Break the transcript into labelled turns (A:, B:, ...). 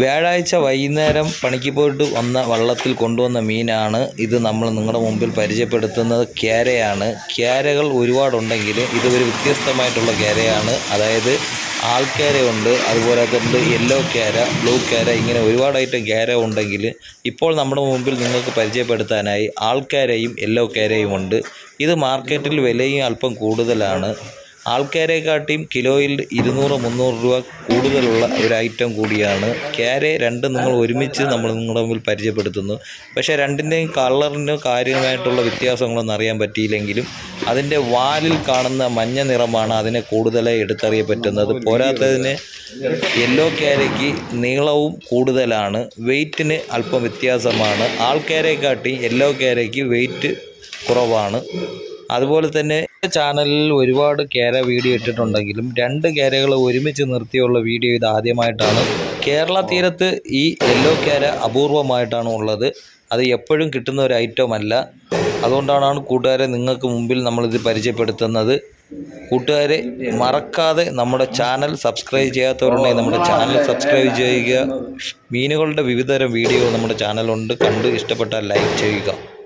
A: വ്യാഴാഴ്ച വൈകുന്നേരം പണിക്ക് പോയിട്ട് വന്ന വള്ളത്തിൽ കൊണ്ടുവന്ന മീനാണ്. ഇത് നമ്മൾ നിങ്ങളുടെ മുമ്പിൽ പരിചയപ്പെടുത്തുന്നത് ക്യാരയാണ്. ക്യാരകൾ ഒരുപാടുണ്ടെങ്കിൽ ഇത് ഒരു വ്യത്യസ്തമായിട്ടുള്ള ക്യാരയാണ്. അതായത് ആൾക്കാരയുണ്ട് അതുപോലെ തന്നെ യെല്ലോ ക്യാര ബ്ലൂ ക്യാര ഇങ്ങനെ ഒരുപാട് ഐറ്റം ക്യാര ഉണ്ടെങ്കിൽ ഇപ്പോൾ നമ്മുടെ മുമ്പിൽ നിങ്ങൾക്ക് പരിചയപ്പെടുത്താനായി ആൾക്കാരയും യെല്ലോ ക്യാരയും ഉണ്ട്. ഇത് മാർക്കറ്റിൽ വിലയും അല്പം കൂടുതലാണ്. ആൾക്കാരെക്കാട്ടിയും കിലോയിൽ ഇരുന്നൂറ് മുന്നൂറ് രൂപ കൂടുതലുള്ള ഒരു ഐറ്റം കൂടിയാണ്. ക്യാരെ രണ്ട് നിങ്ങൾ ഒരുമിച്ച് നമ്മൾ നിങ്ങളുടെ മുമ്പിൽ പരിചയപ്പെടുത്തുന്നു. പക്ഷേ രണ്ടിന്റെയും കളറിന് കാര്യമായിട്ടുള്ള വ്യത്യാസങ്ങളൊന്നും അറിയാൻ പറ്റിയില്ലെങ്കിലും അതിന്റെ വാലിൽ കാണുന്ന മഞ്ഞ നിറമാണ് അതിനെ കൂടുതലായി എടുത്തറിയ പറ്റുന്നത്. പോരാത്തതിന് യെല്ലോ ക്യാരയ്ക്ക് നീളവും കൂടുതലാണ്. വെയ്റ്റിന് അല്പം വ്യത്യാസമാണ്. ആൾക്കാരെക്കാട്ടി യെല്ലോ ക്യാരയ്ക്ക് വെയ്റ്റ് കുറവാണ്. അതുപോലെ തന്നെ ചാനലിൽ ഒരുപാട് കേര വീഡിയോ ഇട്ടിട്ടുണ്ടെങ്കിലും രണ്ട് കേരകൾ ഒരുമിച്ച് നിർത്തിയുള്ള വീഡിയോ ഇത് ആദ്യമായിട്ടാണ്. കേരള തീരത്ത് ഈ യെല്ലോ കേര അപൂർവമായിട്ടാണ് ഉള്ളത്. അത് എപ്പോഴും കിട്ടുന്ന ഒരു ഐറ്റം അല്ല. അതുകൊണ്ടാണ് കൂട്ടുകാരെ നിങ്ങൾക്ക് മുമ്പിൽ നമ്മളിത് പരിചയപ്പെടുത്തുന്നത്. കൂട്ടുകാരെ മറക്കാതെ നമ്മുടെ ചാനൽ സബ്സ്ക്രൈബ് ചെയ്യാത്തവരുണ്ടെങ്കിൽ നമ്മുടെ ചാനൽ സബ്സ്ക്രൈബ് ചെയ്യുക. മീനുകളുടെ വിവിധതരം വീഡിയോ നമ്മുടെ ചാനലുണ്ട് കണ്ട് ഇഷ്ടപ്പെട്ടാൽ ലൈക്ക് ചെയ്യുക.